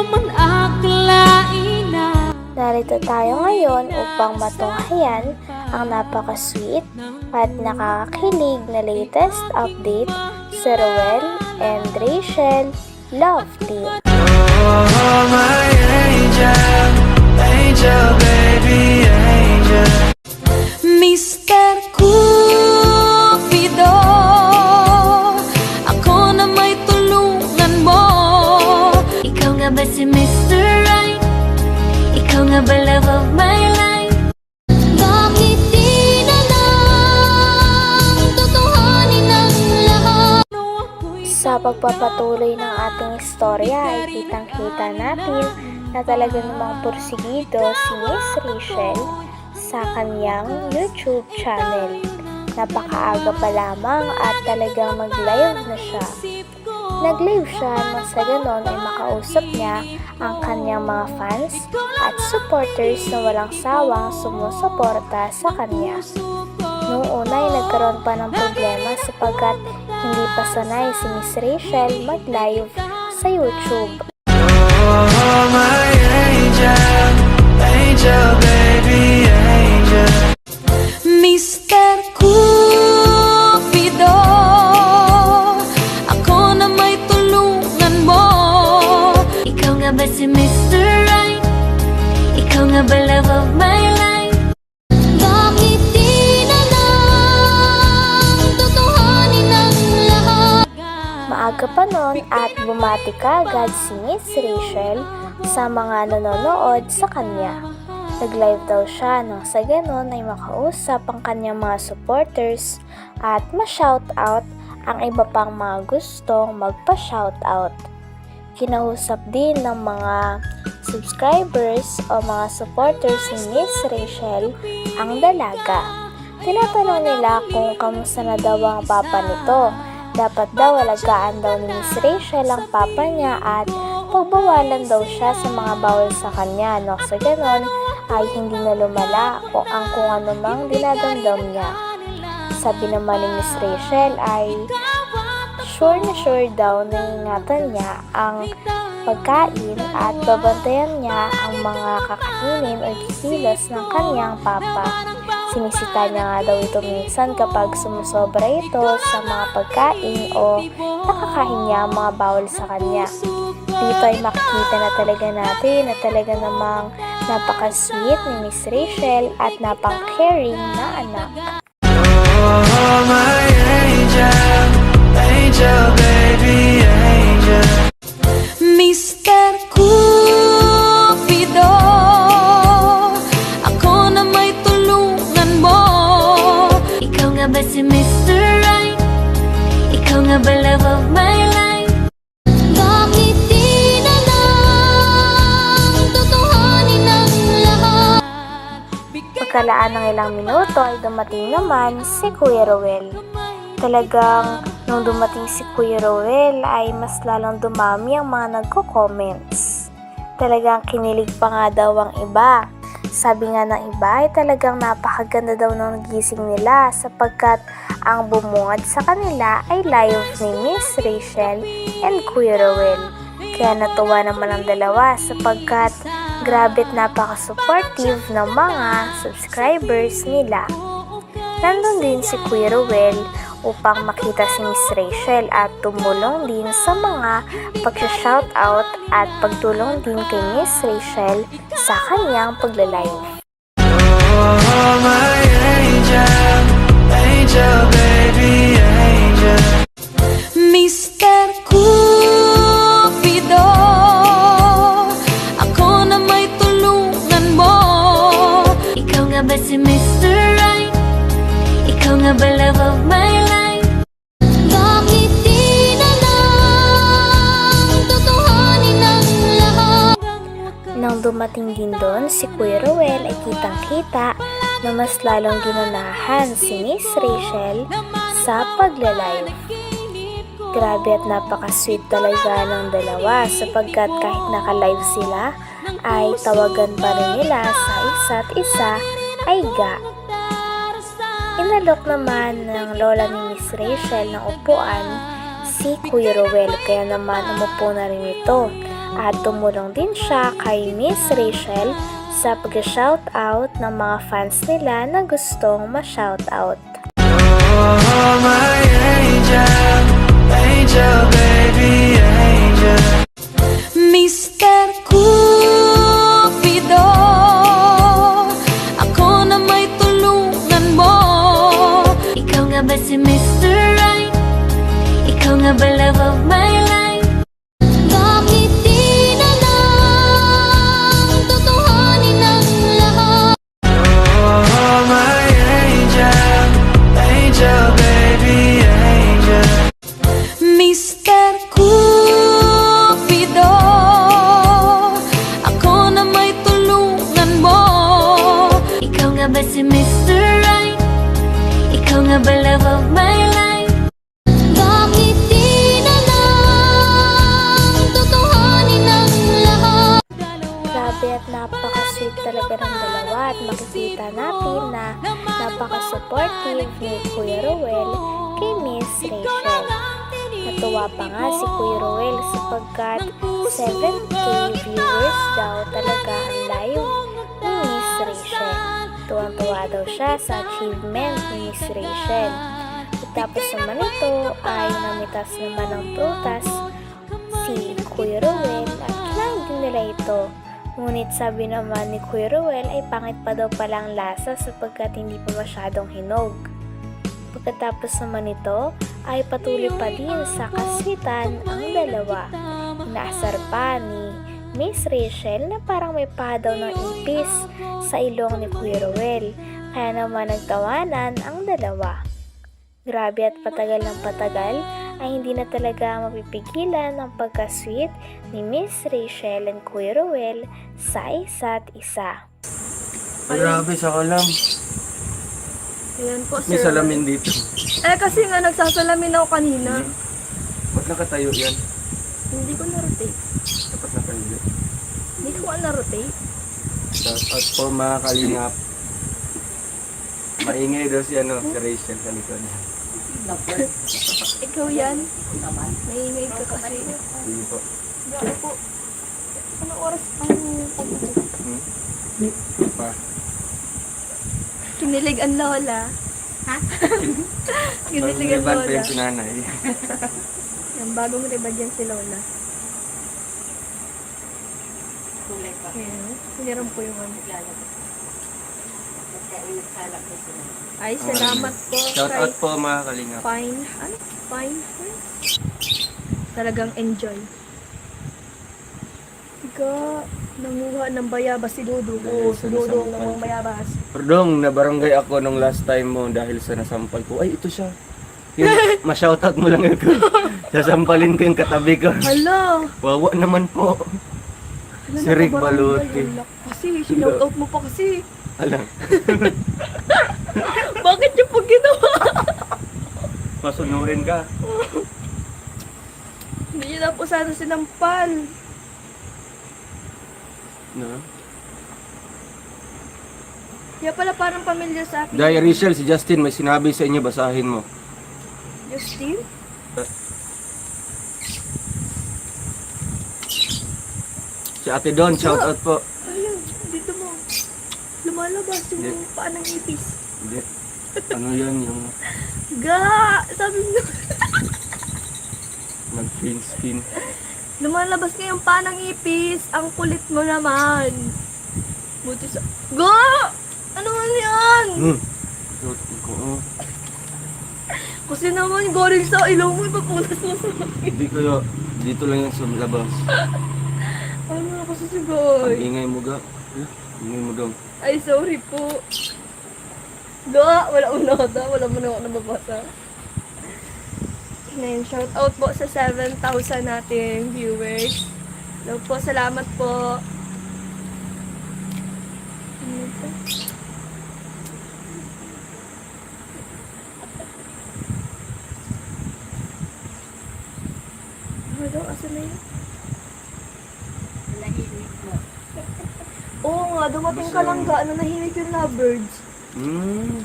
naman akalain na Narito tayo ngayon upang matunghayan ang napaka-sweet at nakakakilig na latest update sa Roel and Rachel Love Team. Sa pagpapatuloy ng ating istorya ay kitang-kita natin na talaga namang porsigido si Miss Rachel sa kanyang YouTube channel. Napakaaga pa lamang at talagang mag-live na siya. Nag-live siya nang sa ganon ay makausap niya ang kanyang mga fans at supporters na walang sawang sumusuporta sa kanya. Noong una ay nagkaroon pa ng problema sapagkat hindi pa sanay si Miss Rachel mag-live sa YouTube. Noon at bumati kagad si Miss Rachel sa mga nanonood sa kanya. Nag-live daw siya nang sa ganon ay makausap ang kanyang mga supporters at ma-shoutout ang iba pang mga gustong magpa-shoutout. Kinausap din ng mga subscribers o mga supporters ni Miss Rachel ang dalaga. Tinatanong nila kung kamusta na daw ang papa nito. Dapat daw alagaan daw ni Miss Rachel ang papa niya at pagbawalan daw siya sa mga bawal sa kanya. No? Sa ganon ay hindi na lumala o ang kung ano mang dinadamdam niya. Sabi naman ni Miss Rachel ay sure na sure daw na ingatan niya ang pagkain at babantayan niya ang mga kakainin o kikilos ng kanyang papa. Sinisita niya nga daw ito minsan kapag sumusobra ito sa mga pagkain o nakakain niya ang mga bawal sa kanya. Dito ay makikita na talaga natin na talaga namang napaka-sweet ni Miss Rachel at napang-caring na anak. Pagkalaan ng ilang minuto ay dumating naman si Kuya Rowel. Talagang nung dumating si Kuya Rowel ay mas lalong dumami ang mga nagko-comments. Talagang kinilig pa nga daw ang iba. Sabi nga ng iba ay talagang napakaganda daw ng gising nila sapagkat ang bumungad sa kanila ay live ni Miss Rachel and Kuya Rowel. Kaya natuwa naman ang dalawa sapagkat grabe't napaka-supportive ng mga subscribers nila. Nandun din si Kuya Rowel upang makita si Miss Rachel at tumulong din sa mga pag-shoutout at pagtulong din kay Miss Rachel sa kanyang paglalive. Oh, my angel, angel, Nang dumating din doon si Kuya Rowel ay kitang-kita na mas lalong ginunahan si Miss Rachel sa paglalive. Grabe at napaka-sweet talaga ng dalawa sapagkat kahit naka-live sila ay tawagan pa rin nila sa isa't isa ay ga. Inalok naman ng lola ni Miss Rachel ng upuan si Kuya Rowel kaya naman umupo na rin ito at tumulong din siya kay Miss Rachel sa pag-shoutout ng mga fans nila na gustong ma-shoutout. Oh, my Love of my life? Bakit di na lang Tutuhanin ang lahat? Grabe napaka-sweet talaga ng dalawa at makikita natin na napaka-supportive ni Kuya Ruel kay Miss Rachel. Natuwa pa nga si Kuya Ruel sapagkat 7k viewers daw talaga ang live ni Miss Rachel. Tuwang-tuwa daw siya sa achievement ni Miss Rachel. Tapos naman ito ay namitas naman ng prutas si Kuya Ruel at kinain nila ito. Ngunit sabi naman ni Kuya Ruel ay pangit pa daw palang lasa sapagkat hindi pa masyadong hinog. Pagkatapos naman ito ay patuloy pa din sa kaswitan ang dalawa. Inaasar pa ni Miss Rachel na parang may padaw ng ipis sa ilong ni Kuya Ruel. Kaya naman nagtawanan ang dalawa. Grabe at patagal ng patagal ay hindi na talaga mapipigilan ang pagka-sweet ni Miss Rachel and Kuya Ruel sa isa't isa. Grabe sa kalam. Ayan po, May sir. salamin dito. Eh, kasi nga nagsasalamin ako kanina. Ba't nakatayo yan? Hindi ko na-rotate. Dapat nakahiga. Hindi ko na-rotate. Out po mga kalingap. Maingay daw si ano, si Rachel sa likod. Ikaw yan. Maingay ka kasi. Hindi po. Grabe po. Ano oras ang Hmm? Pa. Kinilig ang lola. Ha? Kinilig ang Pag-iban pa lola. yung sinanay. Yung bagong ribad yan si lola. Ayan. Hiniram po yung ano. Ay, salamat po Shout out po mga kalingap. Fine. Ano? Fine. Talagang enjoy. Ika, nanguha ng bayabas si Dodo. Oo, si Dodo ang nanguha ng bayabas. Perdong, nabarangay ako nung last time mo dahil sa nasampal ko. Ay, ito siya. Yung, ma-shoutout mo lang ito. Sasampalin ko yung katabi ko. Hala! Wawa naman po. Hala, Si Rick nakabarangay. Baluti. Hala, Kasi, sinoutout mo pa kasi. Alam, Bakit yung pag ginawa? masunurin ka. Hindi niya na po sana sinampal. No? Kaya pala parang pamilya sa akin. Dahil Rachel, si Justin may sinabi sa inyo, basahin mo. Justin? Si Ate Don, shout out po. Ayun, dito mo. Lumalabas yung Hindi. paa ng ipis. Hindi. Ano yun, yung Ga! Sabi mo. nag-fin spin. Lumalabas nga yung paa ng ipis. Ang kulit mo naman. Buti sa... Ga! Ano man yan? Hmm. Shout ko, oh. Kasi naman, goril sa ilong mo, ipapunas mo sa Hindi ko dito lang yung sa labas. Ano na kasi si Ang ingay mo ga. Eh, Ingay mo daw. Ay, sorry po. Ga! Wala ko nata. Wala mo na ako nababasa. Ngayon, shout out po sa 7,000 nating viewers. Hello po, salamat po. Ano ito? daw? Asan na yun? Mo. Oo nga, dumating ka lang ga. Ano, nahimik yung lovebirds. Mm.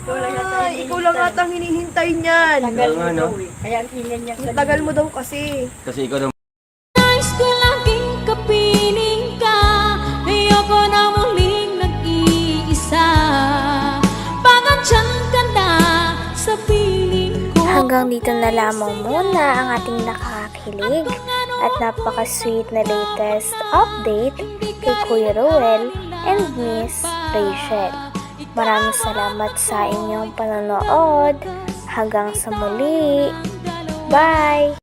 Ikaw lang yata ah, ang Ay, hinihintay. niyan. Tagal mo no? Eh. Kaya ang tingin niya tagal mo daw kasi. Kasi ikaw naman. Nais ko laging kapiling na muling nag-iisa Pangantsyang ka na sa lagi dito na lamang muna ang ating nakakakilig at napaka-sweet na latest update kay Kuya Ruel and Miss Rachel. Maraming salamat sa inyong panonood. Hanggang sa muli. Bye!